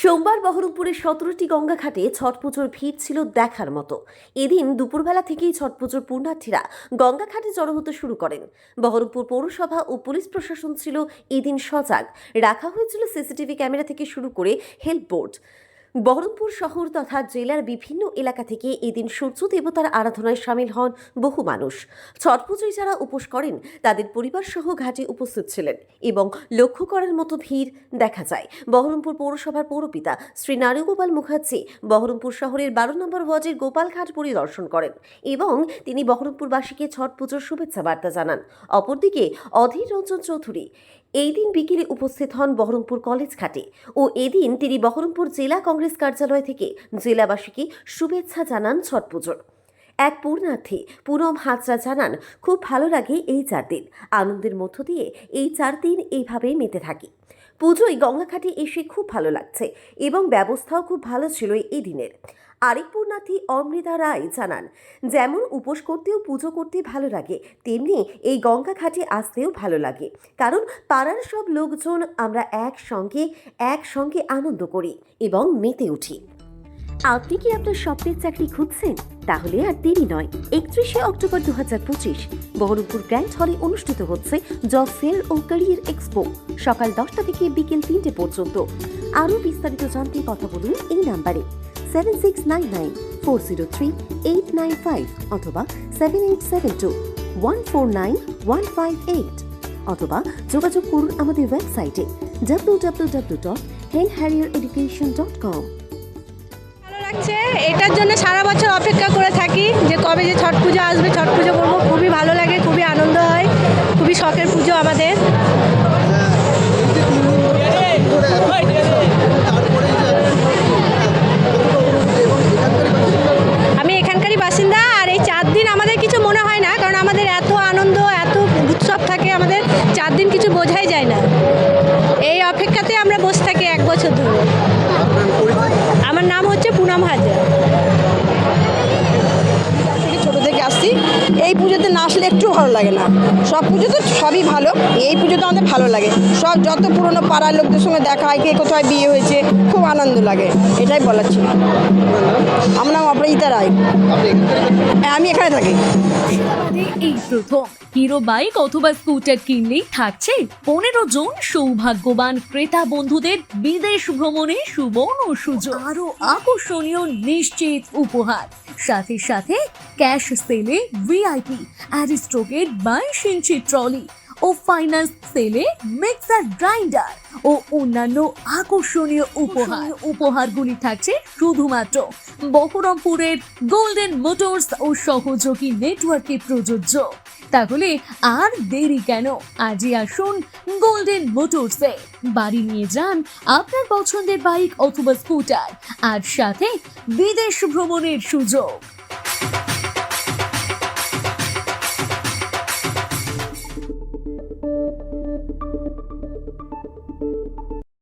সোমবার বহরমপুরের সতেরোটি গঙ্গাঘাটে ছট পুজোর ভিড় ছিল দেখার মতো। এদিন দুপুরবেলা থেকেই ছট পুজোর পুণ্যার্থীরা গঙ্গাঘাটে জড়ো হতে শুরু করেন। বহরমপুর পৌরসভা ও পুলিশ প্রশাসন ছিল এদিন সজাগ। রাখা হয়েছিল সিসিটিভি ক্যামেরা থেকে শুরু করে হেল্প বোর্ড বহরমপুর শহর তথা জেলার বিভিন্ন এলাকা থেকে এদিন সূর্য দেবতার আরাধনায় সামিল হন বহু মানুষ। ছট পুজোয় যারা উপোস করেন, তাদের পরিবার সহ ঘাটে উপস্থিত ছিলেন এবং লক্ষ্য করার মতো ভিড় দেখা যায়। বহরমপুর পৌরসভার পৌরপিতা শ্রী নারীগোপাল মুখার্জি বহরমপুর শহরের বারো নম্বর ওয়ার্ডের গোপালঘাট পরিদর্শন করেন এবং তিনি বহরমপুরবাসীকে ছট পুজোর শুভেচ্ছা বার্তা জানান। অপরদিকে অধীর রঞ্জন চৌধুরী এই দিন বিকেলে উপস্থিত হন বহরমপুর কলেজ ঘাটে ও এদিন তিনি বহরমপুর জেলা কংগ্রেস কার্যালয় থেকে জেলাবাসীকে শুভেচ্ছা জানান ছট পুজোর এক পূর্ণার্থে পুনম হাজরা জানান, খুব ভালো লাগে এই চার দিন। আনন্দের মধ্য দিয়ে এই চার দিন এইভাবেই মেতে থাকি। পুজোয় গঙ্গাঘাটে এসে খুব ভালো লাগছে এবং ব্যবস্থাও খুব ভালো ছিল এই দিনের। আরেক পূর্ণার্থী অমৃতা রায় জানান, যেমন উপোস করতেও পুজো করতে ভালো লাগে, তেমনি এই গঙ্গা ঘাটে আসতেও ভালো লাগে। কারণ পাড়ার সব লোকজন আমরা একসঙ্গে একসঙ্গে আনন্দ করি এবং মেতে উঠি। আপনি কি আপনার স্বপ্নের চাকরি খুঁজছেন? তাহলে আর দেরি নয়। একত্রিশে অক্টোবর দু হাজার পঁচিশ বহরমপুর গ্র্যান্ড হলে অনুষ্ঠিত হচ্ছে জব ফেয়ার ও ক্যারিয়ার এক্সপো। সকাল দশটা থেকে বিকেল তিনটে পর্যন্ত। আরও বিস্তারিত জানতে কথা বলুন এই নাম্বারে। Seven six nine nine four zero three eight nine five অথবা seven eight seven two one four nine one five eight. অথবা যোগাযোগ করুন আমাদের ওয়েবসাইটে W W W dot hen harrier education dot com. এটার জন্য সারা বছর অপেক্ষা করে থাকি যে কবে যে ছট পুজো আসবে ছট পুজো করব খুবই ভালো লাগে খুবই আনন্দ হয় খুবই শখের পুজো আমি এখানকারই বাসিন্দা, আর এই চার দিন আমাদের কিছু মনে হয় না, কারণ আমাদের এত আনন্দ, এত উৎসব থাকে, আমাদের চার দিন কিছু বোঝাই যায় না। এই অপেক্ষাতে আমরা বসে থাকি। এই পুজোতে না আসলে একটু ভালো লাগে না। সব পুজোতে সবই ভালো, এই পুজোতে আমাদের ভালো লাগে। সব যত পুরনো পাড়ার লোকদের সঙ্গে দেখা হয়, কে কোথায় বিয়ে হয়েছে, খুব আনন্দ লাগে, এটাই বলার ছিল। আমার নাম অপরাজিতা রায়। হ্যাঁ আমি এখানে থাকি। হিরো বাইক অথবা স্কুটার কিনলেই থাকছে পনেরো জন সৌভাগ্যবান ক্রেতা বন্ধুদের বিদেশ ভ্রমণে সুবর্ণ সুযোগ। আরও আকর্ষণীয় নিশ্চিত উপহার। সাথে সাথে ক্যাশ সেলে ভিআইপি অ্যারিস্ট্রোকেট বাইশ ইঞ্চি ট্রলি ও ফাইন্যান্স সেলে মিক্সার গ্রাইন্ডার ও অন্যান্য আকর্ষণীয় উপহার। উপহারগুলি থাকছে শুধুমাত্র বহরমপুরের গোল্ডেন মোটরস ও সহযোগী নেটওয়ার্কে প্রযোজ্য। তাহলে আর দেরি কেন? আজই আসুন গোল্ডেন মোটরসে বাড়ি নিয়ে যান আপনার পছন্দের বাইক অথবা স্কুটার, আর সাথে বিদেশ ভ্রমণের সুযোগ।